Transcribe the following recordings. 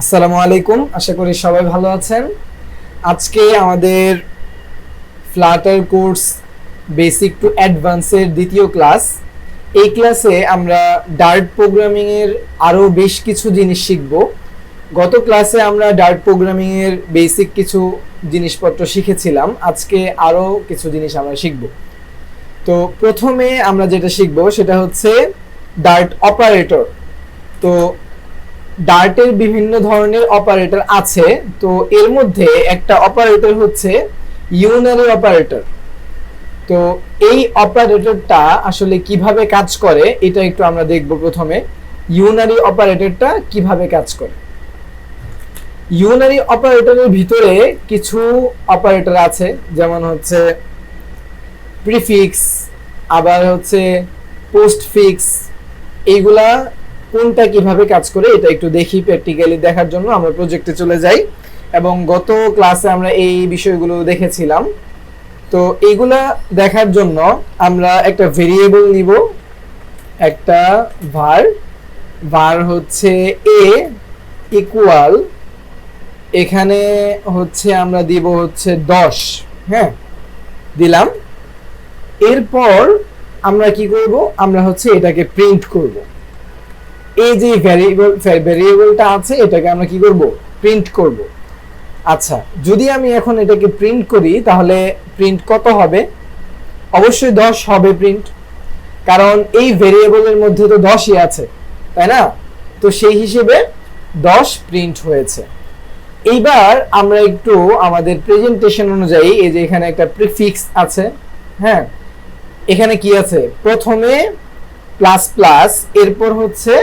আসসালামু আলাইকুম, আশা করি সবাই ভালো আছেন। আজকে আমাদের ফ্লাটার কোর্স বেসিক টু অ্যাডভান্সের দ্বিতীয় ক্লাস। এই ক্লাসে আমরা ডার্ট প্রোগ্রামিং এর আরও বেশ কিছু জিনিস শিখব। গত ক্লাসে আমরা ডার্ট প্রোগ্রামিং এর বেসিক কিছু জিনিসপত্র শিখেছিলাম। আজকে আরও কিছু জিনিস আমরা শিখব। তো প্রথমে আমরা যেটা শিখব সেটা হচ্ছে ডার্ট অপারেটর। তো ডার্টের বিভিন্ন ধরনের অপারেটর আছে, তো এর মধ্যে একটা অপারেটর হচ্ছে ইউনারি অপারেটর। তো এই অপারেটরটা আসলে কীভাবে কাজ করে, এটা একটু আমরা দেখব প্রথমে। ইউনারি অপারেটরটা কীভাবে কাজ করে? ইউনারি অপারেটরের ভিতরে কিছু অপারেটর আছে, যেমন হচ্ছে প্রিফিক্স, আবার হচ্ছে পোস্টফিক্স এইগুলা কোনটা কীভাবে কাজ করে এটা একটু দেখি প্র্যাকটিক্যালি দেখার জন্য আমরা প্রজেক্টে চলে যাই। এবং গত ক্লাসে আমরা এই বিষয়গুলো দেখেছিলাম। তো এইগুলা দেখার জন্য আমরা একটা ভেরিয়েবল নিব, একটা var var হচ্ছে এ ইকুয়াল এখানে হচ্ছে আমরা দিব হচ্ছে দশ হ্যাঁ? দিলাম। এরপর আমরা কি করব? আমরা হচ্ছে এটাকে প্রিন্ট করব। এই যে ভ্যারিয়েবল ভ্যারিয়েবলটা আছে, এটাকে আমরা কি করব? প্রিন্ট করব। আচ্ছা যদি আমি এখন এটাকে প্রিন্ট করি, তাহলে প্রিন্ট কত হবে? অবশ্যই দশ হবে প্রিন্ট কারণ এই ভেরিয়েবলের মধ্যে তো দশই আছে, তাই না? তো সেই হিসেবে দশ প্রিন্ট হয়েছে। এইবার আমরা একটু আমাদের প্রেজেন্টেশন অনুযায়ী, এই যে এখানে একটা প্রিফিক্স আছে হ্যাঁ? এখানে কি আছে? প্রথমে প্লাস প্লাস এরপর হচ্ছে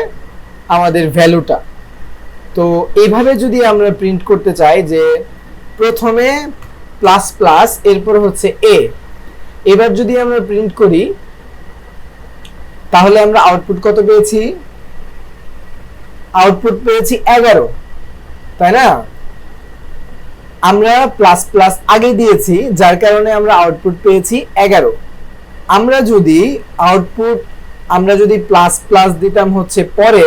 আমাদের ভ্যালুটা তো এইভাবে যদি আমরা প্রিন্ট করতে চাই যে প্রথমে প্লাস প্লাস এরপর হচ্ছে এ এবার যদি আমরা প্রিন্ট করি, তাহলে আমরা আউটপুট কত পেয়েছি? আউটপুট পেয়েছি এগারো, তাই না? আমরা প্লাস প্লাস আগে দিয়েছি, যার কারণে আমরা আউটপুট পেয়েছি এগারো। আমরা যদি আউটপুট আমরা যদি প্লাস প্লাস দিতাম হচ্ছে পরে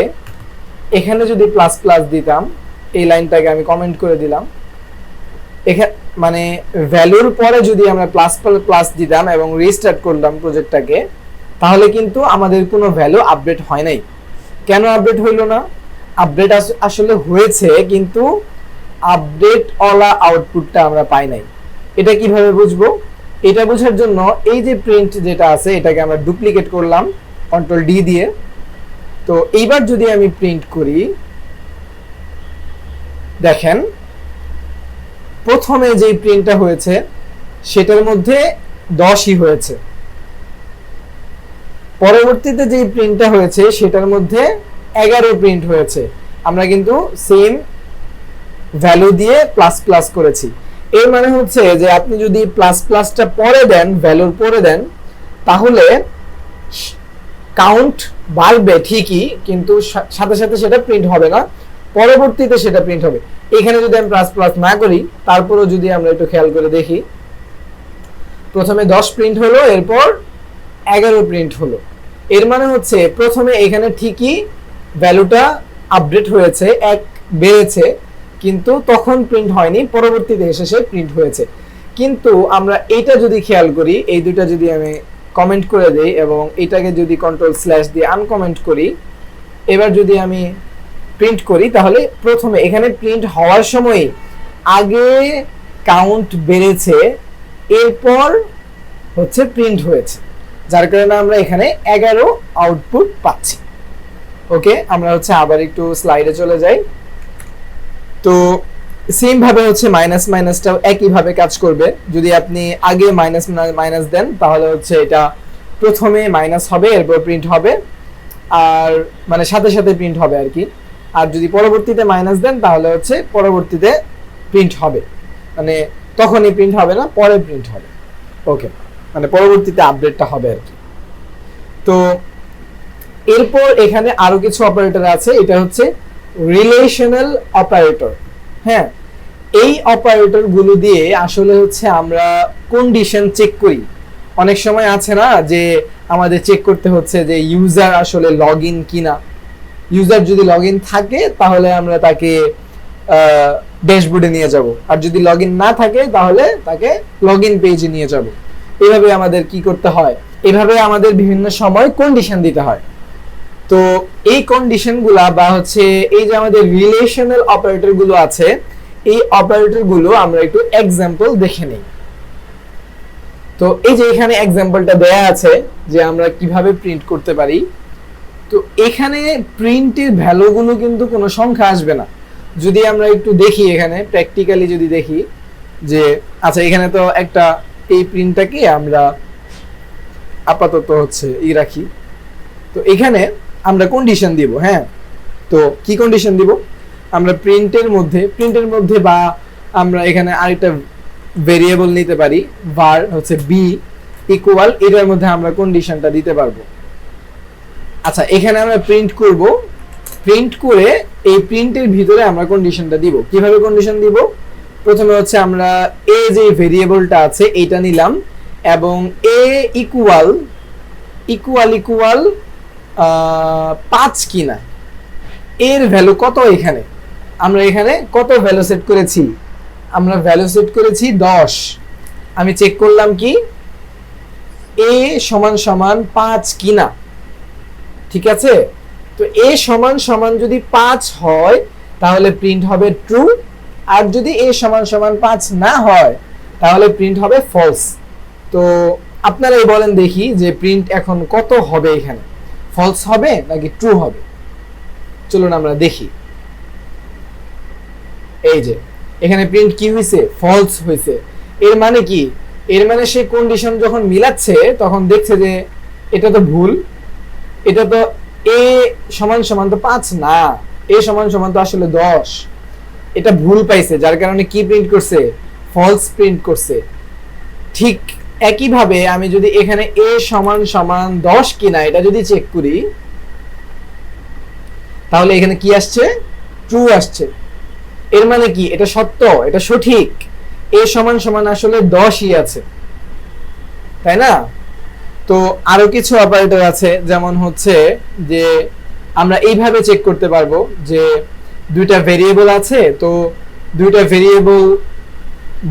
এখানে যদি প্লাস প্লাস দিতাম, এই লাইনটাকে আমি কমেন্ট করে দিলাম। এখানে মানে ভ্যালুর পরে যদি আমরা প্লাস প্লাস দিতাম এবং রিস্টার্ট করলাম প্রজেক্টটাকে তাহলে কিন্তু আমাদের কোনো ভ্যালু আপডেট হয় নাই। কেন আপডেট হইল না? আপডেট আসলে হয়েছে, কিন্তু আপডেট অলা আউটপুটটা আমরা পাই নাই। এটা কীভাবে বুঝব? এটা বোঝার জন্য এই যে প্রিন্ট যেটা আছে, এটাকে আমরা ডুপ্লিকেট করলাম কন্ট্রোল ডি দিয়ে। তো এইবার যদি আমি প্রিন্ট করি, দেখেন, প্রথমে যে প্রিন্টটা হয়েছে, সেটার মধ্যে দশই হয়েছে। পরবর্তীতে যে প্রিন্টটা হয়েছে, সেটার মধ্যে এগারো প্রিন্ট হয়েছে। আমরা কিন্তু সেম ভ্যালু দিয়ে প্লাস প্লাস করেছি। এর মানে হচ্ছে যে আপনি যদি প্লাস প্লাসটা পরে দেন ভ্যালুর পরে দেন, তাহলে কাউন্ট বাড়বে ঠিকই, কিন্তু সাথে সাথে সেটা প্রিন্ট হবে না। পরবর্তীতে সেটা প্রিন্ট হবে। এখানে যদি আমি প্লাস প্লাস না করি, তারপরেও যদি আমরা একটু খেয়াল করে দেখি, প্রথমে দশ প্রিন্ট হলো, এরপর এগারো প্রিন্ট হলো। এর মানে হচ্ছে, প্রথমে এখানে ঠিকই ভ্যালুটা আপডেট হয়েছে, এক বেড়েছে, কিন্তু তখন প্রিন্ট হয়নি, পরবর্তীতে এসে সে প্রিন্ট হয়েছে। কিন্তু আমরা এইটা যদি খেয়াল করি, এই দুইটা যদি আমি কমেন্ট করে দেই এবং এটাকে যদি কন্ট্রোল স্ল্যাশ দিয়ে আনকমেন্ট করি, এবার যদি আমি প্রিন্ট করি, তাহলে প্রথমে এখানে প্রিন্ট হওয়ার সময় আগে কাউন্ট বেড়েছে, এরপর হচ্ছে প্রিন্ট হয়েছে, যার কারণে আমরা এখানে এগারো আউটপুট পাচ্ছি। ওকে আমরা হচ্ছে আবার একটু স্লাইডে চলে যাই। তো সেম ভাবে হচ্ছে মাইনাস মাইনাসটাও একইভাবে কাজ করবে। যদি আপনি আগে মাইনাস মাইনাস দেন, তাহলে হচ্ছে এটা প্রথমে মাইনাস হবে, এরপর প্রিন্ট হবে। আর মানে সাথে সাথে প্রিন্ট হবে আর কি। আর যদি পরবর্তীতে মাইনাস দেন, তাহলে হচ্ছে পরবর্তীতে প্রিন্ট হবে। মানে তখনই প্রিন্ট হবে না, পরে প্রিন্ট হবে। ওকে মানে পরবর্তীতে আপডেটটা হবে আর কি। তো এরপর এখানে আরও কিছু অপারেটর আছে, এটা হচ্ছে রিলেশনাল অপারেটর হ্যাঁ এই অপারেটরগুলো দিয়ে আসলে হচ্ছে আমরা কন্ডিশন চেক করি। অনেক সময় আছে না যে আমাদের চেক করতে হচ্ছে যে ইউজার আসলে লগ ইন কিনা। ইউজার যদি লগ ইন থাকে তাহলে আমরা তাকে ড্যাশবোর্ডে নিয়ে যাব। আর যদি লগ ইন না থাকে তাহলে তাকে লগ ইন পেজে নিয়ে যাব। এভাবে আমাদের কি করতে হয়? এভাবে আমাদের বিভিন্ন সময় কন্ডিশন দিতে হয়। তো এই কন্ডিশনগুলা বা হচ্ছে এই যে আমাদের রিলেশনাল অপারেটরগুলো আছে এই অপারেটরগুলো আমরা একটু এক্সাম্পল দেখে নিই। তো এই যে এখানে এক্সাম্পলটা দেয়া আছে যে আমরা কীভাবে প্রিন্ট করতে পারি, তো এখানে প্রিন্টের ভ্যালুগুলো কিন্তু কোনো সংখ্যা আসবে না। যদি আমরা একটু দেখি এখানে প্র্যাকটিক্যালি যদি দেখি যে আচ্ছা এখানে তো একটা এই প্রিন্টটাকে আমরা আপাতত হচ্ছে ই রাখি। তো এখানে আমরা কন্ডিশন দিব হ্যাঁ? তো কি কন্ডিশন দিব? আমরা প্রিন্টের মধ্যে প্রিন্টের মধ্যে বা আমরা এখানে আরেকটা ভেরিয়েবল নিতে পারি, var হচ্ছে বি ইকুয়াল এটার মধ্যে আমরা কন্ডিশনটা দিতে পারব। আচ্ছা এখানে আমরা প্রিন্ট করব। প্রিন্ট করে এই প্রিন্টের ভিতরে আমরা কন্ডিশনটা দিব। কীভাবে কন্ডিশন দিব? প্রথমে হচ্ছে আমরা এ যে ভেরিয়েবলটা আছে, এটা নিলাম এবং এ ইকুয়াল ইকুয়াল ইকুয়াল পাঁচ কিনা। এর ভ্যালু কত এখানে? আমরা এখানে কত ভ্যালু সেট করেছি? আমরা ভ্যালু সেট করেছি দশ। আমি চেক করলাম কি? এ সমান সমান পাঁচ কিনা? ঠিক আছে? তো এ সমান সমান যদি পাঁচ হয়, তাহলে প্রিন্ট হবে ট্রু আর যদি এ সমান সমান পাঁচ না হয়, তাহলে প্রিন্ট হবে ফলস তো আপনারাই বলেন দেখি যে প্রিন্ট এখন কত হবে এখানে? ফলস হবে নাকি ট্রু হবে? চলুন আমরা দেখি। এই যে, এখানে প্রিন্ট কি হয়েছে ফলস হয়েছে এর মানে কি? এর মানে সে কন্ডিশন যখন মিলাচ্ছে, তখন দেখছে যে এটা তো ভুল, এটা তো এ সমান সমান তো পাঁচ না। এ সমান সমান তো আসলে দশ। এটা ভুল পাইছে, যার কারণে কি প্রিন্ট করছে? ফলস প্রিন্ট করছে। ঠিক একইভাবে আমি যদি এখানে এ সমান সমান দশ কিনা, এটা যদি চেক করি, তাহলে এখানে কি আসছে? ট্রু আসছে। এর মানে কি? এটা সত্য? এটা সঠিক? এ সমান সমান আসলে দশই আছে। তাই না? তো আরও কিছু অপারেটর আছে, যেমন হচ্ছে যে আমরা এইভাবে চেক করতে পারব যে দুইটা ভেরিয়েবল আছে, তো দুইটা ভেরিয়েবল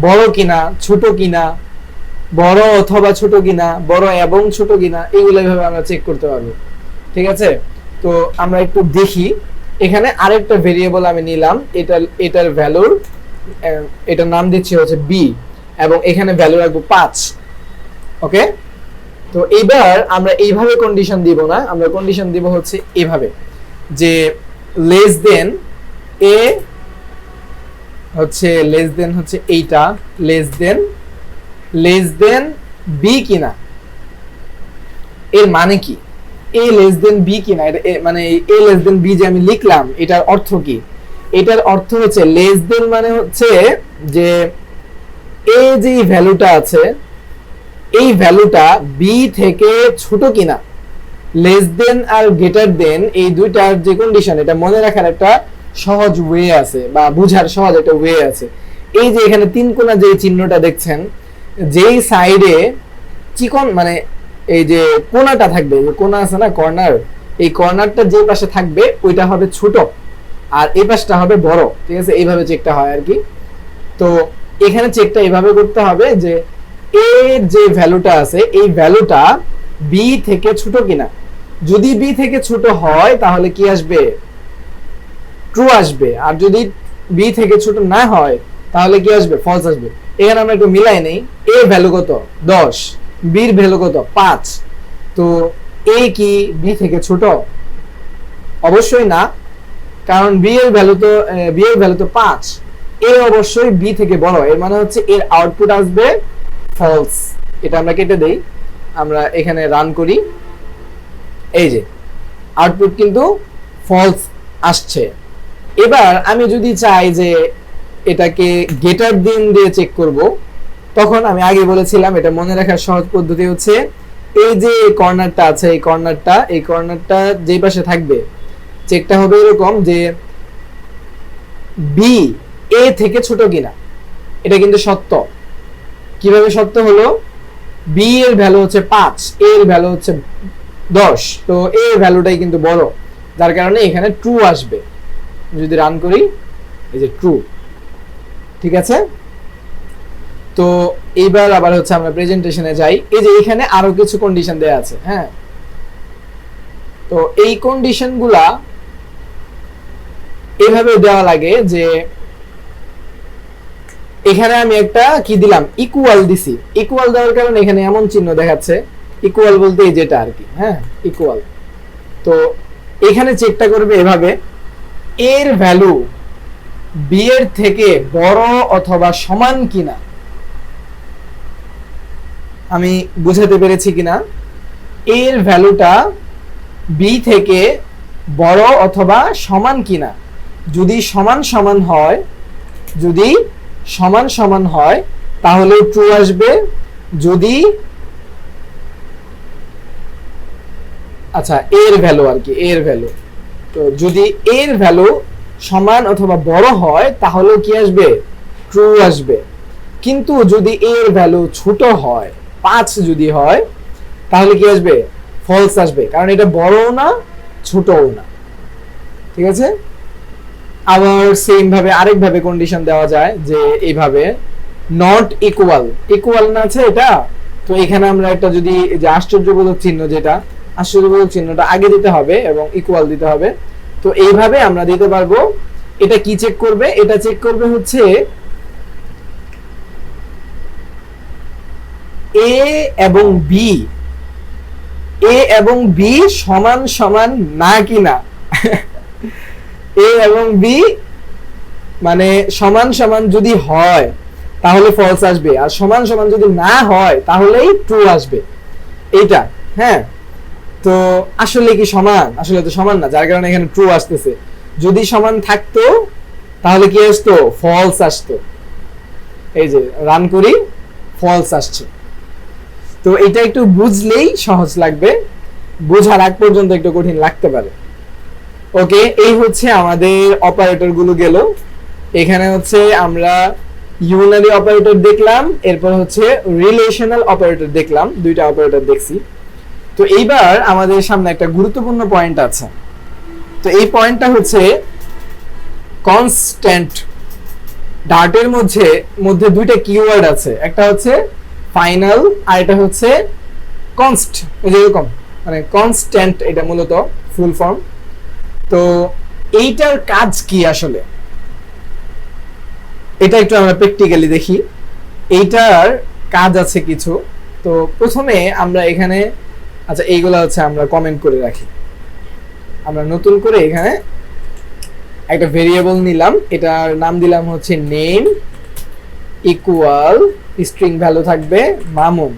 বড় কিনা, ছোট কিনা, বড় অথবা ছোট কিনা, বড় এবং ছোট কিনা, এইগুলো এইভাবে আমরা চেক করতে পারব। ঠিক আছে? তো আমরা একটু দেখি এখানে আরেকটা ভেরিয়েবল আমি নিলাম এটা এটার ভ্যালুর এটার নাম দিচ্ছি হচ্ছে বি এবং এখানে ভ্যালু রাখব পাঁচ ওকে তো এবার আমরা এইভাবে কন্ডিশন দিব না, আমরা কন্ডিশন দিব হচ্ছে এভাবে, যে লেস দেন এ হচ্ছে লেস দেন হচ্ছে এইটা less than less than B কিনা, এর মানে কি? এ লেস দেন বি কিনা? এটা মানে এ লেস দেন বি যে আমি লিখলাম, এটার অর্থ কি? এটার অর্থ হচ্ছে লেস দেন মানে হচ্ছে যে এ যে ভ্যালুটা আছে, এই ভ্যালুটা বি থেকে ছোট কিনা? লেস দেন আর গ্রেটার দেন এই দুইটার যে কন্ডিশন এটা মনে রাখার একটা সহজ ওয়ে আছে বা বুঝার সহজ একটা ওয়ে আছে। এই যে এখানে তিন কোনা যে চিহ্নটা দেখছেন, যেই সাইডে চিকন মানে এই যে কোনাটা থাকবে, যে কোনা আছে না কর্নার এই কর্নারটা যে পাশে থাকবে, ওইটা হবে ছোট আর এই পাশটা হবে বড়। ঠিক আছে? এইভাবে চেকটা হয় আর কি। তো এখানে চেকটা এইভাবে করতে হবে যে এর যে ভ্যালুটা আছে, এই ভ্যালুটা বি থেকে ছোট কিনা। যদি বি থেকে ছোট হয়, তাহলে কি আসবে? ট্রু আসবে। আর যদি বি থেকে ছোট না হয়, তাহলে কি আসবে? ফলস আসবে। এখানে আমরা একটু মিলাই নেই। এ ভ্যালু কত? দশ। বির ভ্যালু কত পাঁচ। তো এ কি বি থেকে ছোট? অবশ্যই না, কারণ বি এর ভ্যালু তো বি এর ভ্যালু তো পাঁচ। এ অবশ্যই বি থেকে বড়, এর মানে হচ্ছে এর আউটপুট আসবে ফলস এটা আমরা কেটে দেই, আমরা এখানে রান করি। এই যে আউটপুট কিন্তু ফলস আসছে। এবার আমি যদি চাই যে এটাকে গেটার দিন দিয়ে চেক করব তখন আমি আগে বলেছিলাম, এটা মনে রাখার সহজ পদ্ধতি হচ্ছে, এই যে কর্নারটা আছে, এই কর্নারটা এই কর্নারটা যে পাশে থাকবে চেকটা হবে এরকম যে বি এ থেকে ছোট কিনা, এটা কিন্তু সত্য। কীভাবে সত্য হলো? বি এর ভ্যালু হচ্ছে পাঁচ এ এর ভ্যালু হচ্ছে দশ, তো এ এর ভ্যালুটাই কিন্তু বড়, যার কারণে এখানে ট্রু আসবে। যদি রান করি, এই যে ট্রু ঠিক আছে? তো এইবার আবার হচ্ছে আমরা প্রেজেন্টেশনে যাই। এই যে এখানে আরও কিছু কন্ডিশন দেয়া আছে হ্যাঁ? তো এই কন্ডিশনগুলা এভাবে দেওয়া লাগে যে এখানে আমি একটা কি দিলাম? ইকুয়াল দিছি। ইকুয়াল দেওয়ার কারণে এখানে এমন চিহ্ন দেখাচ্ছে। ইকুয়াল বলতে এই যেটা আর কি হ্যাঁ? ইকুয়াল তো এখানে চেকটা করবে এভাবে। এর ভ্যালু বি এর থেকে বড় অথবা সমান কিনা? আমি বুঝাতে পেরেছি কিনা, এর ভ্যালুটা বি থেকে বড় অথবা সমান কিনা। যদি সমান সমান হয়, যদি সমান সমান হয়, তাহলে ট্রু আসবে। যদি আচ্ছা এর ভ্যালু আর কি, এর ভ্যালু। তো যদি এর ভ্যালু সমান অথবা বড় হয় তাহলে কি আসবে? ট্রু আসবে। কিন্তু যদি এর ভ্যালু ছোট হয় পাঁচ যদি হয়, তাহলে কি আসবে? ফলস আসবে। কারণ এটা বড়ও না, ছোটও না। ঠিক আছে? আবার সেম ভাবে আরেক ভাবে কন্ডিশন দেওয়া যায় যে এইভাবে নট ইকুয়াল ইকুয়াল না আছে এটা? তো এখানে আমরা একটা যদি যে আশ্চর্যবোধক চিহ্ন যেটা, আশ্চর্যবোধক চিহ্নটা আগে দিতে হবে এবং ইকুয়াল দিতে হবে। তো এইভাবে আমরা দিতে পারব। এটা কি চেক করবে? এটা চেক করবে হচ্ছে এ এবং বি এ এবং বি সমান সমান না কিনা? এ এবং বি মানে সমান সমান যদি হয়, তাহলে ফলস আসবে। আর সমান সমান যদি না হয়, তাহলেই ট্রু আসবে। এইটা হ্যাঁ? তো আসলে কি সমান? আসলে তো সমান না, যার কারণে এখানে ট্রু আসতেছে। যদি সমান থাকতো, তাহলে কি আসতো? ফলস আসতো। এই যে রান করি ফলস আসছে। তো এটা একটু বুঝলেই সহজ লাগবে। বোঝার আগ পর্যন্ত একটু কঠিন লাগতে পারে। ওকে, এই হচ্ছে আমাদের অপারেটরগুলো গেল। এখানে হচ্ছে আমরা ইউনারি অপারেটর দেখলাম, এরপর হচ্ছে রিলেশনাল অপারেটর দেখলাম, দুইটা অপারেটর দেখছি। তো এইবার আমাদের সামনে একটা গুরুত্বপূর্ণ পয়েন্ট আছে। তো এই পয়েন্টটা হচ্ছে কনস্ট্যান্ট ডার্টের মধ্যে মধ্যে দুইটা কিওয়ার্ড আছে। একটা হচ্ছে ফাইনাল আর এটা হচ্ছে কনস্ট এরকম মানে কনস্ট্যান্ট এটা মূলত ফুল ফর্ম তো এইটার কাজ কি আসলে? এটা একটু আমরা প্র্যাকটিক্যালি দেখি। এইটার কাজ আছে কিছু। তো প্রথমে আমরা এখানে আচ্ছা এইগুলো হচ্ছে আমরা কমেন্ট করে রাখি। আমরা নতুন করে এখানে একটা ভেরিয়েবল নিলাম। এটার নাম দিলাম হচ্ছে নেম ইকুয়াল স্ট্রিং ভ্যালু থাকবে মামুন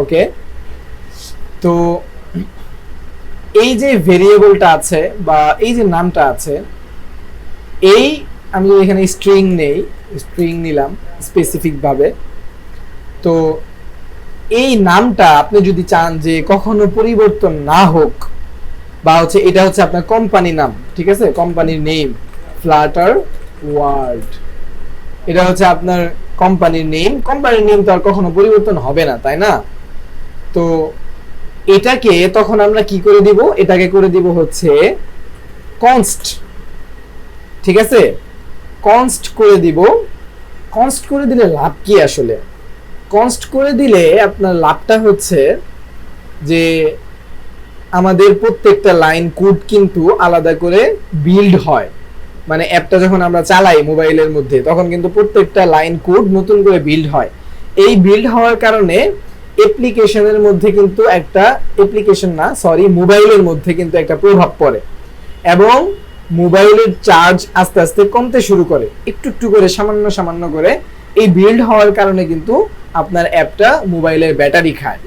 ওকে তো এই যে ভেরিয়েবলটা আছে বা এই যে নামটা আছে, এই আমি যদি এখানে স্ট্রিং নেই স্ট্রিং নিলাম স্পেসিফিক ভাবে, তো এই নামটা আপনি যদি চান যে কখনো পরিবর্তন না হোক, বা হচ্ছে এটা হচ্ছে আপনার কোম্পানি নাম, ঠিক আছে? কোম্পানির নেম ফ্লাটার ওয়ার্ল্ড এটা হচ্ছে আপনার কোম্পানির নেম কোম্পানির নেম তো আর কখনো পরিবর্তন হবে না, তাই না? তো এটাকে তখন আমরা কি করে দিব? এটাকে করে দিব হচ্ছে কনস্ট ঠিক আছে? কনস্ট করে দিব। কনস্ট করে দিলে লাভ কি আসলে? কনস্ট করে দিলে আপনার লাভটা হচ্ছে যে আমাদের প্রত্যেকটা লাইন কোড কিন্তু আলাদা করে বিল্ড হয়। মানে অ্যাপটা যখন আমরা চালাই মোবাইলের মধ্যে, তখন কিন্তু প্রত্যেকটা লাইন কোড নতুন করে বিল্ড হয়। এই বিল্ড হওয়ার কারণে অ্যাপ্লিকেশনের মধ্যে কিন্তু একটা অ্যাপ্লিকেশন না সরি মোবাইলের মধ্যে কিন্তু একটা প্রভাব পড়ে এবং মোবাইলের চার্জ আস্তে আস্তে কমতে শুরু করে। একটু একটু করে, সামান্য সামান্য করে এই বিল্ড হওয়ার কারণে কিন্তু আপনার অ্যাপটা মোবাইলের ব্যাটারি খায়।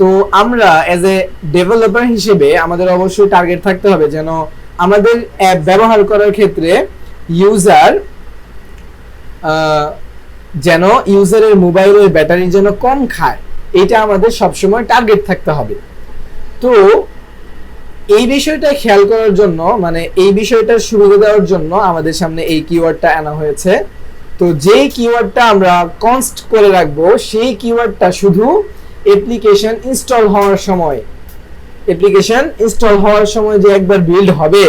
তো আমরা এজ এ ডেভেলপার হিসেবে আমাদের অবশ্যই টার্গেট থাকতে হবে যেন আমাদের অ্যাপ ব্যবহার করার ক্ষেত্রে ইউজার যেন ইউজারের মোবাইলের ব্যাটারি যেন কম খায়, এটা আমাদের সবসময় টার্গেট থাকতে হবে। তো এই বিষয়টা খেয়াল করার জন্য মানে এই বিষয়টার সুবিধা দেওয়ার জন্য আমাদের সামনে এই কিওয়ার্ডটা আনা হয়েছে। তো যে কিওয়ার্ডটা আমরা কনস্ট করে রাখব, সেই কিওয়ার্ডটা শুধু অ্যাপ্লিকেশন ইনস্টল হওয়ার সময় অ্যাপ্লিকেশন ইনস্টল হওয়ার সময় যে একবার বিল্ড হবে,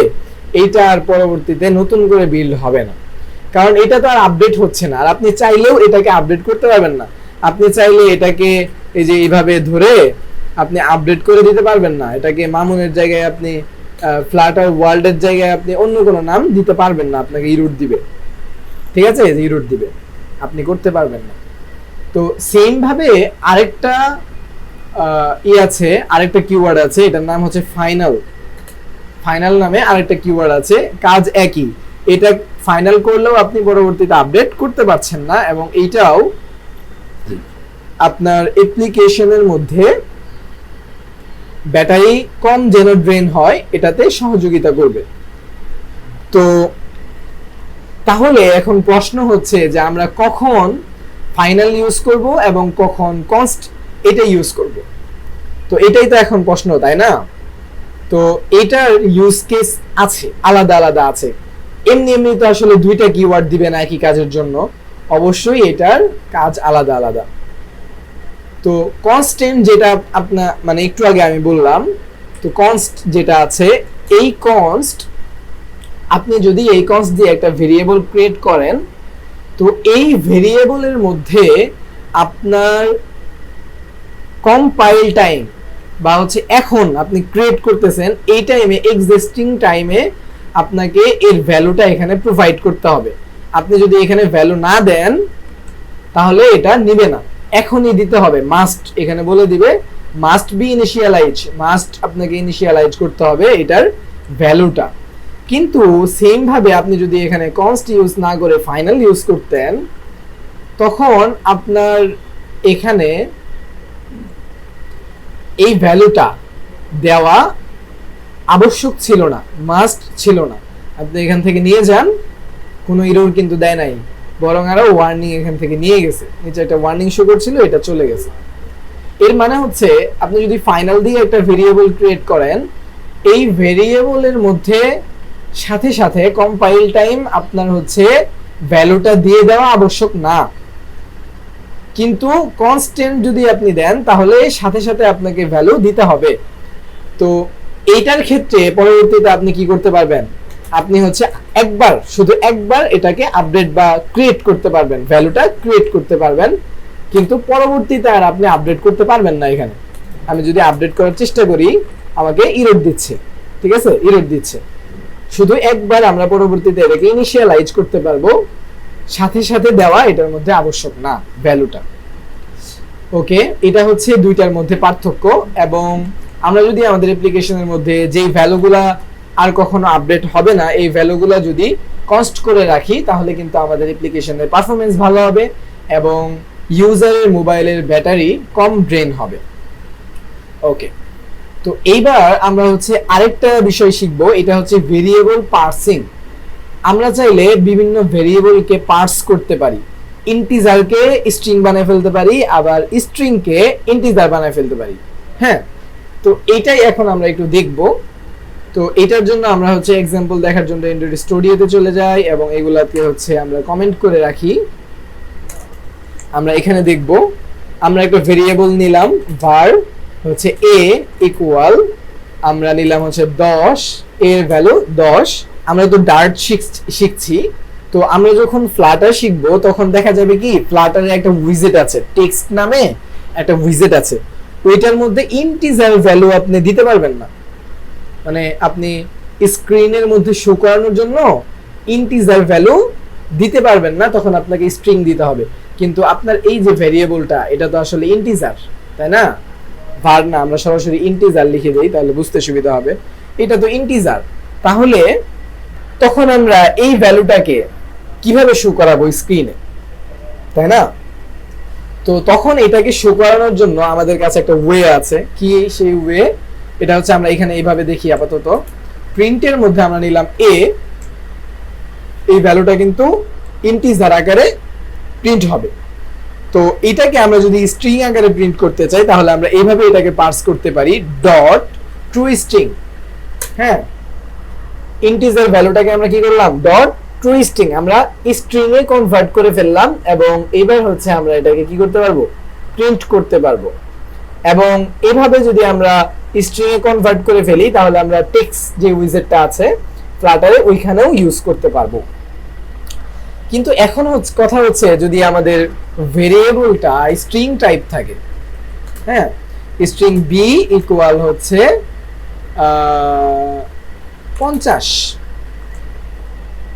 এইটা আর পরবর্তীতে নতুন করে বিল্ড হবে না। কারণ এটা তো আর আপডেট হচ্ছে না। আর আপনি চাইলেও এটাকে আপডেট করতে পারবেন না। আপনি চাইলে এটাকে এই যে এইভাবে ধরে আপনি আপডেট করে দিতে পারবেন না। এটাকে মামুনের জায়গায় আপনি ফ্ল্যাট ফ্ল্যাটার ওয়ার্ল্ডের জায়গায় আপনি অন্য কোনো নাম দিতে পারবেন না। আপনাকে ইরুট দিবে। ঠিক আছে? ইরুট দিবে। আপনি করতে পারবেন না। তো সেমভাবে আরেকটা ই আছে, আরেকটা কিওয়ার্ড আছে, এটার নাম হচ্ছে ফাইনাল ফাইনাল নামে আরেকটা কিওয়ার্ড আছে, কাজ একই। এটা ফাইনাল করলেও আপনি পরবর্তীতে আপডেট করতে পারছেন না, এবং এইটাও আপনার অ্যাপ্লিকেশনের মধ্যে ব্যাটারি কম যেন ড্রেন হয়, এটাতে সহযোগিতা করবে। তো তাহলে এখন প্রশ্ন হচ্ছে যে আমরা কখন ফাইনাল ইউজ করব এবং কখন কনস্ট এটা ইউজ করব। তো এটাই তো এখন প্রশ্ন, তাই না? তো এটার ইউজ কেস আছে, আলাদা আলাদা আছে। এমনি এমনি তো আসলে দুইটা কিওয়ার্ড দিবে না একই কাজের জন্য। অবশ্যই এটার কাজ আলাদা আলাদা। তো কনস্ট্যান্ট যেটা আপনার মানে একটু আগে আমি বললাম, তো কনস্ট যেটা আছে, এই কনস্ট আপনি যদি এই কনস্ট দিয়ে একটা ভেরিয়েবল ক্রিয়েট করেন, তো এই ভেরিয়েবলের মধ্যে আপনার কম্পাইল টাইম বা হচ্ছে এখন আপনি ক্রিয়েট করতেছেন, এই টাইমে এক্সিস্টিং টাইমে আপনাকে এর ভ্যালুটা এখানে প্রোভাইড করতে হবে। আপনি যদি এখানে ভ্যালু না দেন, তাহলে এটা নিবে না। এখনই দিতে হবে। মাস্ট এখানে বলে দিবে মাস্ট বি ইনিশিয়ালাইজ মাস্ট আপনাকে ইনিশিয়ালাইজ করতে হবে এটার ভ্যালুটা কিন্তু সেম ভাবে আপনি যদি এখানে কনস্ট ইউজ না করে ফাইনাল ইউজ করতেন, তখন আপনার এখানে এই ভ্যালুটা দেওয়া আবশ্যক ছিল না মাস্ট ছিল না। আপনি এখান থেকে নিয়ে যান, কোনো ইরোর কিন্তু দেয় নাই। বরং আরও ওয়ার্নিং এখান থেকে নিয়ে গেছে। নিচে একটা ওয়ার্নিং শো করছিল, এটা চলে গেছে। এর মানে হচ্ছে, আপনি যদি ফাইনাল দিয়ে একটা ভেরিয়েবল ক্রিয়েট করেন, এই ভেরিয়েবলের মধ্যে সাথে সাথে কম্পাইল টাইম আপনার হচ্ছে ভ্যালুটা দিয়ে দেওয়া আবশ্যক না। কিন্তু কনস্ট্যান্ট যদি আপনি দেন, তাহলে সাথে সাথে আপনাকে ভ্যালু দিতে হবে। তো এইটার ক্ষেত্রে পরবর্তীতে আপনি কি করতে পারবেন? আপনি হচ্ছে একবার, শুধু একবার এটাকে আপডেট বা ক্রিয়েট করতে পারবেন। ভ্যালুটা ক্রিয়েট করতে পারবেন। কিন্তু পরবর্তীতে আর আপনি আপডেট করতে পারবেন না এখানে। আমি যদি আপডেট করার চেষ্টা করি, আমাকে ইরোড দিচ্ছে। ঠিক আছে? ইরোড দিচ্ছে। শুধু একবার আমরা পরবর্তীতে এটাকে ইনিশিয়ালাইজ করতে পারব। সাথে সাথে দেওয়া এটার মধ্যে আবশ্যক না ভ্যালুটা ওকে এটা হচ্ছে দুইটার মধ্যে পার্থক্য এবং আমরা যদি আমাদের অ্যাপ্লিকেশনের মধ্যে যেই ভ্যালুগুলা আর কখনো আপডেট হবে না, এই ভ্যালুগুলো যদি কনস্ট করে রাখি, তাহলে কিন্তু আমাদের অ্যাপ্লিকেশনের পারফরমেন্স ভালো হবে এবং ইউজারের মোবাইলের ব্যাটারি কম ড্রেন হবে। ওকে তো এইবার আমরা হচ্ছে আরেকটা বিষয় শিখব, এটা হচ্ছে ভেরিয়েবল পার্সিং আমরা চাইলে বিভিন্ন ভেরিয়েবলকে পার্স করতে পারি। ইন্টিজারকে স্ট্রিং বানায় ফেলতে পারি, আবার স্ট্রিংকে ইন্টিজার বানায় ফেলতে পারি। হ্যাঁ? তো এটাই এখন আমরা একটু দেখব। তো এটার জন্য আমরা হচ্ছে এক্সাম্পল দেখার জন্য এন্ড্রয়েড স্টুডিওতে চলে যাই এবং এগুলাতে হচ্ছে আমরা কমেন্ট করে রাখি। আমরা এখানে দেখব। আমরা একটা ভেরিয়েবল নিলাম, var হচ্ছে a ইকুয়াল আমরা নিলাম হচ্ছে 10 এর ভ্যালু 10 আমরা তো ডার্ট শিখছি তো আমরা যখন ফ্লাটার শিখব, তখন দেখা যাবে কি ফ্লাটারে একটা উইজেট আছে। টেক্সট নামে একটা উইজেট আছে। ওইটার মধ্যে ইন্টিজার ভ্যালু আপনি দিতে পারবেন না। মানে আপনি স্ক্রিনের মধ্যে শো করানোর জন্য ইন্টিজার ভ্যালু দিতে পারবেন না, তখন আপনাকে স্ট্রিং দিতে হবে। কিন্তু আপনার এই যে ভেরিয়েবলটা এটা তো আসলে ইন্টিজার তাই না? ভার না, আমরা সরাসরি ইন্টিজার লিখে দিই, তাহলে বুঝতে সুবিধা হবে। এটা তো ইন্টিজার তাহলে তখন আমরা এই ভ্যালুটাকে কীভাবে শো করাবো স্ক্রিনে তাই না? তো তখন এটাকে শো করানোর জন্য আমাদের কাছে একটা ওয়ে আছে। কি সেই ওয়ে এটা হচ্ছে আমরা এখানে এইভাবে দেখি আপাতত। প্রিন্টের মধ্যে আমরা নিলাম এ এই ভ্যালুটা কিন্তু ইন্টিজার আকারে প্রিন্ট হবে। তো এটাকে আমরা যদি স্ট্রিং আকারে প্রিন্ট করতে চাই, তাহলে আমরা এইভাবে এটাকে পার্স করতে পারি। ডট ট্রু স্ট্রিং হ্যাঁ? ইন্টিজার ভ্যালুটাকে আমরা কি করলাম? ডট ট্রু স্ট্রিং আমরা স্ট্রিং এ কনভার্ট করে ফেললাম এবং এবার হচ্ছে আমরা এটাকে কি করতে পারব? প্রিন্ট করতে পারব। এবং এভাবে যদি আমরা স্ট্রিং এ কনভার্ট করে ফেলি, তাহলে আমরা টেক্সট যে উইজেটটা আছে ফ্লাটারে ওইখানেও ইউজ করতে পারব। কিন্তু এখন হচ্ছে, কথা হচ্ছে যদি আমাদের ভেরিয়েবলটা স্ট্রিং টাইপ থাকে হ্যাঁ? স্ট্রিং বি ইকুয়াল হচ্ছে পঞ্চাশ।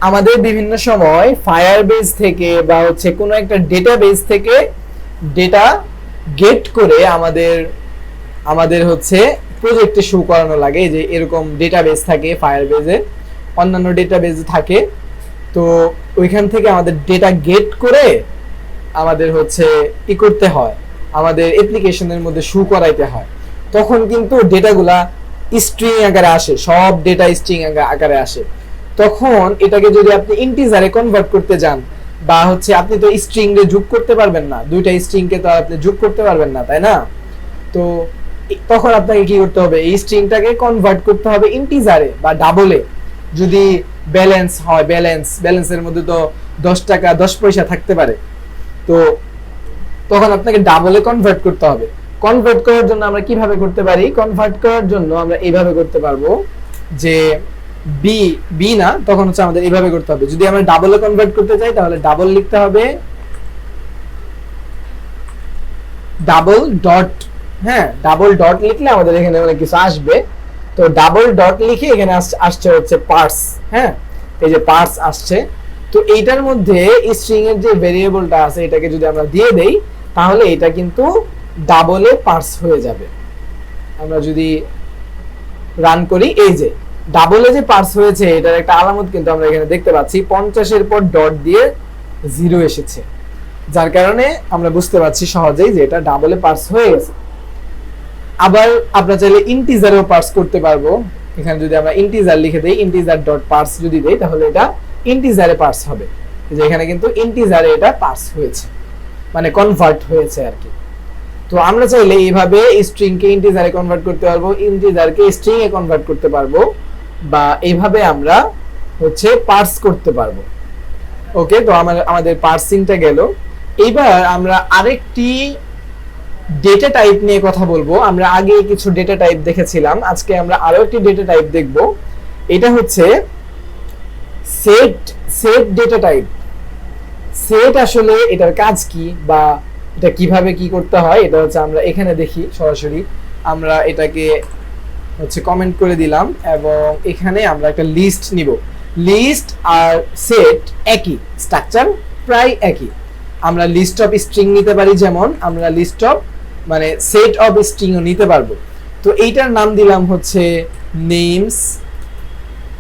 আমাদের বিভিন্ন সময় ফায়ার বেস থেকে বা হচ্ছে কোনো একটা ডেটা বেস থেকে ডেটা গেট করে আমাদের আমাদের হচ্ছে প্রজেক্টে শো করানো লাগে। যে এরকম ডেটাবেস থাকে ফায়ার বেজে অন্যান্য ডেটা ডেটাবেজ থাকে। তো ওইখান থেকে আমাদের ডেটা গেট করে আমাদের হচ্ছে ই করতে হয়। আমাদের অ্যাপ্লিকেশনের মধ্যে শু করাইতে হয়। তখন কিন্তু ডেটাগুলা স্ট্রিং আকারে আসে, সব ডেটা স্ট্রিং আকারে আসে। তখন এটাকে যদি আপনি ইন্টিজারে কনভার্ট করতে যান, বা হচ্ছে আপনি তো স্ট্রিং রে যোগ করতে পারবেন না, দুইটা স্ট্রিং কে তো আপনি যোগ করতে পারবেন না, তাই না? তো তখন আপনাকে কি করতে হবে? এই স্ট্রিংটাকে কনভার্ট করতে হবে ইন্টিজারে বা ডাবলে যদি ব্যালেন্স হয় ব্যালেন্স ব্যালেন্সের মধ্যে তো দশ টাকা, দশ পয়সা থাকতে পারে। তো তখন আপনাকে ডাবলে কনভার্ট করতে হবে। কনভার্ট করার জন্য আমরা কীভাবে করতে পারি? কনভার্ট করার জন্য আমরা এইভাবে করতে পারব যে বি বি না, তখন হচ্ছে আমাদের এইভাবে করতে হবে। যদি আমরা ডাবলে কনভার্ট করতে চাই, তাহলে ডাবল লিখতে হবে ডাবল ডট হ্যাঁ ডাবল ডট লিখলে আমাদের এখানে অনেক কিছু আসবে। তো ডাবল ডট লিখে এখানে আসছে হচ্ছে পার্স হ্যাঁ এই যে পার্স আসছে। তো এইটার মধ্যে স্ট্রিং এর যে ভেরিয়েবলটা আছে, এটাকে যদি আমরা দিয়ে দেই, তাহলে এটা কিন্তু ডাবলে পার্স হয়ে যাবে। আমরা যদি রান করি, এই যে, ডাবলে যে পার্স হয়েছে, এটার একটা আলামত কিন্তু আমরা এখানে দেখতে পাচ্ছি। পঞ্চাশের পর ডট দিয়ে জিরো এসেছে। যার কারণে আমরা বুঝতে পারছি সহজেই যে এটা ডাবলে পার্স হয়ে গেছে। আবার আমরা চাইলে ইন্টিজারেও পার্স করতে পারব। এখানে যদি আমরা ইন্টিজার লিখে দেই, ইন্টিজার ডট পার্স যদি দেই, তাহলে এটা ইন্টিজারে পার্স হবে। যে এখানে কিন্তু ইন্টিজারে এটা পার্স হয়েছে। মানে কনভার্ট হয়েছে আর কি। তো আমরা চাইলে এইভাবে স্ট্রিং কে ইন্টিজারে কনভার্ট করতে পারব ইন্টিজার কে স্ট্রিং এ কনভার্ট করতে পারব, বা এইভাবে আমরা হচ্ছে পার্স করতে পারব। ওকে তো আমার, আমাদের পার্সিংটা গেল। এইবার আমরা আরেকটি ডেটা টাইপ নিয়ে কথা বলব। আমরা আগে কিছু ডেটা টাইপ দেখেছিলাম, আজকে আমরা আরও একটি ডেটা টাইপ দেখব। এটা হচ্ছে set set data type set আসলে এটার কাজ কি, বা এটা কীভাবে কি করতে হয়, এটা হচ্ছে আমরা এখানে দেখি সরাসরি। আমরা এটাকে হচ্ছে কমেন্ট করে দিলাম এবং এখানে আমরা একটা লিস্ট নিব। লিস্ট আর সেট একই স্ট্রাকচার প্রায় একই। আমরা লিস্ট অফ স্ট্রিং নিতে পারি যেমন, আমরা লিস্ট অফ মানে সেট অফ স্ট্রিংও নিতে পারব। তো এইটার নাম দিলাম হচ্ছে নেমস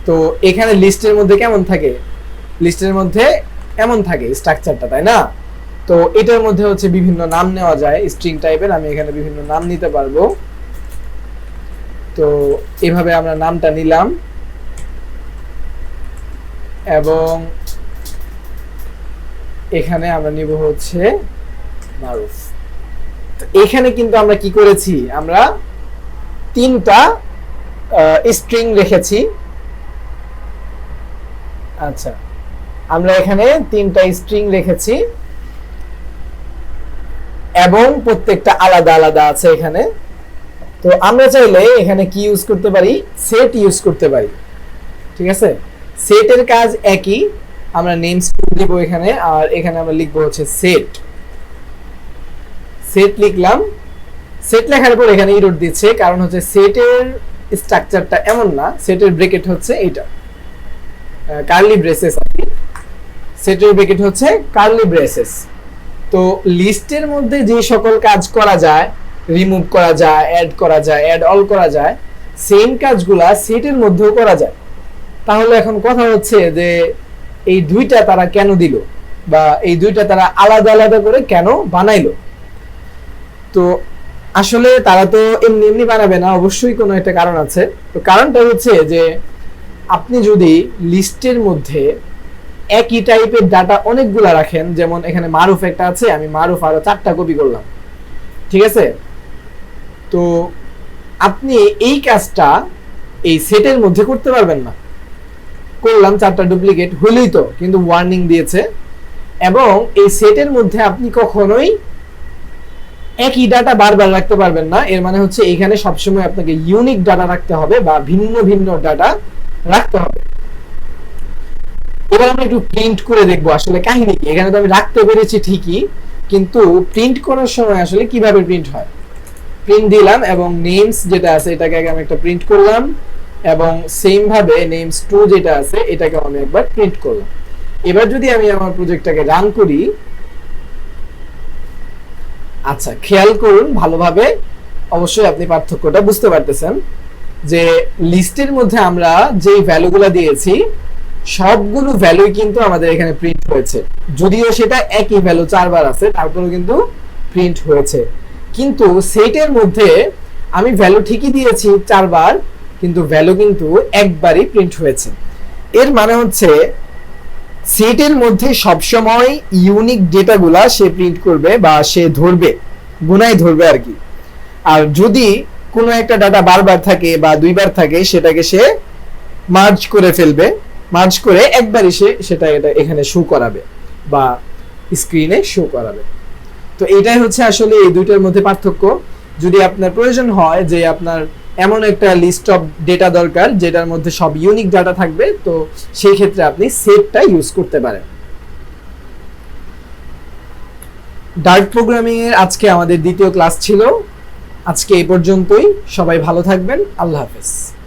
তো এখানে লিস্টের মধ্যে কেমন থাকে? লিস্টের মধ্যে এমন থাকে স্ট্রাকচারটা তাই না? তো এটার মধ্যে হচ্ছে বিভিন্ন নাম নেওয়া যায় স্ট্রিং টাইপের আমি এখানে বিভিন্ন নাম নিতে পারব। তো এভাবে আমরা নামটা নিলাম। এবং এখানে আমরা নিব হচ্ছে মারুফ। এখানে কিন্তু আমরা কি করেছি? আমরা তিনটা স্ট্রিং রেখেছি। আচ্ছা আমরা এখানে তিনটা স্ট্রিং রেখেছি। এবং প্রত্যেকটা আলাদা আলাদা আছে এখানে। তো আমরা চাইলে এখানে কি ইউজ করতে পারি? সেট ইউজ করতে পারি। ঠিক আছে? সেটের কাজ একই। আমরা নেমস দেবো এখানে, আর এখানে আমরা লিখব হচ্ছে সেট সেট লিখলাম। সেট লেখার পর এখানে ইরোড দিচ্ছে, কারণ হচ্ছে সেটের স্ট্রাকচারটা এমন না। সেটের ব্রেকেট হচ্ছে এইটা। কার্লি ব্রেসেস সেটের ব্রেকেট হচ্ছে কার্লি ব্রেসেস তো লিস্টের মধ্যে যে সকল কাজ করা যায় রিমুভ করা যায় অ্যাড করা যায় অ্যাড অল করা যায় সেম কাজগুলা সেটের মধ্যেও করা যায়। তাহলে এখন কথা হচ্ছে যে এই দুইটা তারা কেন দিল? বা এই দুইটা তারা আলাদা আলাদা করে কেন বানাইলো? তো আসলে তারা তো এমনি এমনি বানাবে না, অবশ্যই কোনো একটা কারণ আছে। তো কারণটা হচ্ছে যে আপনি যদি লিস্টের মধ্যে একই টাইপের ডাটা অনেকগুলা রাখেন। যেমন এখানে মারুফ একটা আছে, আমি মারুফ আরও চারটা কপি করলাম। ঠিক আছে? তো আপনি এই কাজটা এই সেটের মধ্যে করতে পারবেন না। করলাম চারটা ডুপ্লিকেট হলেই তো, কিন্তু ওয়ার্নিং দিয়েছে। এবং এই সেটের মধ্যে আপনি কখনোই একই ডাটা বারবার রাখতে পারবেন না। এর মানে হচ্ছে এখানে সবসময় আপনাকে ইউনিক ডাটা রাখতে হবে বা ভিন্ন ভিন্ন ডাটা রাখতে হবে। এবার আমরা একটু প্রিন্ট করে দেখব আসলে কাহিনী কি। এখানে তো আমি রাখতে পেরেছি ঠিকই, কিন্তু প্রিন্ট করার সময় আসলে কীভাবে প্রিন্ট হয়? প্রিন্ট দিলাম এবং নেমস যেটা আছে এটাকে আগে আমি একটা প্রিন্ট করলাম এবং সেম ভাবে নেমস টু যেটা আছে এটাকে আমি একবার প্রিন্ট করলাম। এবার যদি আমি আমার প্রজেক্টটাকে রান করি আচ্ছা খেয়াল করুন ভালোভাবে, অবশ্যই আপনি পার্থক্যটা বুঝতে পারতেছেন যে লিস্টের মধ্যে আমরা যে ভ্যালুগুলো দিয়েছি সবগুলো ভ্যালুই কিন্তু আমাদের এখানে প্রিন্ট হয়েছে। যদিও সেটা একই ভ্যালু চারবার আছে, তারপরেও কিন্তু প্রিন্ট হয়েছে। কিন্তু সেটের মধ্যে আমি ভ্যালু ঠিকই দিয়েছি চারবার, কিন্তু ভ্যালু কিন্তু একবারই প্রিন্ট হয়েছে। এর মানে হচ্ছে সেটের মধ্যে সবসময় ইউনিক ডেটাগুলা সে প্রিন্ট করবে বা সে ধরবে গুনাই ধরবে আর কি। আর যদি কোনো একটা ডাটা বারবার থাকে বা দুইবার থাকে, সেটাকে সে মার্জ করে ফেলবে মার্জ করে একবারই সে সেটা এটা এখানে শো করাবে বা স্ক্রিনে শো করাবে। তো এটাই হচ্ছে আসলে এই দুইটার মধ্যে পার্থক্য। যদি আপনার প্রয়োজন হয় যে আপনার এমন একটা লিস্ট অফ ডেটা দরকার যেটার মধ্যে সব ইউনিক ডাটা থাকবে, তো সেই ক্ষেত্রে আপনি সেটটা ইউজ করতে পারেন। ডার্ক প্রোগ্রামিং এর আজকে আমাদের দ্বিতীয় ক্লাস ছিল। আজকে এই পর্যন্তই। সবাই ভালো থাকবেন। আল্লাহ হাফেজ।